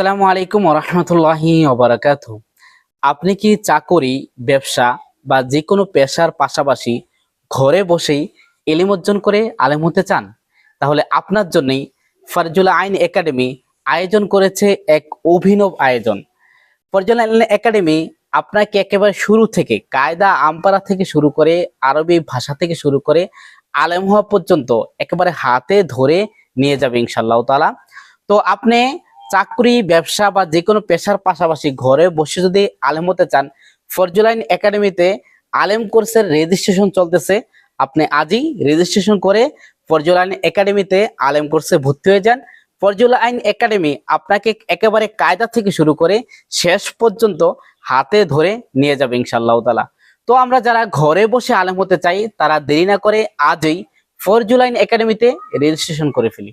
আসসালামু আলাইকুম রহমতুল্লাহি ওবরাকাত আপনি কি চাকরি, ব্যবসা বা যে কোনো পেশার পাশাপাশি ঘরে বসেই এলিম অর্জন করে আলেম হতে চান? তাহলে আপনার জন্যই ফারজুল আইন একাডেমি আয়োজন করেছে এক অভিনব আয়োজন। ফরজুল আইন একাডেমি আপনাকে একেবারে শুরু থেকে, কায়দা আমপারা থেকে শুরু করে, আরবি ভাষা থেকে শুরু করে আলেম হওয়া পর্যন্ত একেবারে হাতে ধরে নিয়ে যাবে ইনশাল্লাহ তালা তো আপনি চাকরি, ব্যবসা বা যে কোনো পেশার পাশাপাশি ঘরে বসে যদি আলেম হতে চান, ফরজুলাইন একাডেমিতে আলেম কোর্সের রেজিস্ট্রেশন চলতেছে। আপনি আজই রেজিস্ট্রেশন করে ফরজুলাইন একাডেমিতে আলেম কোর্সে ভর্তি হয়ে যান। ফরজুল আইন একাডেমি আপনাকে একেবারে কায়দা থেকে শুরু করে শেষ পর্যন্ত হাতে ধরে নিয়ে যাবে ইনশাল্লাহ তালা তো আমরা যারা ঘরে বসে আলেম হতে চাই, তারা দেরি না করে আজই ফরজুলাইন একাডেমিতে রেজিস্ট্রেশন করে ফেলি।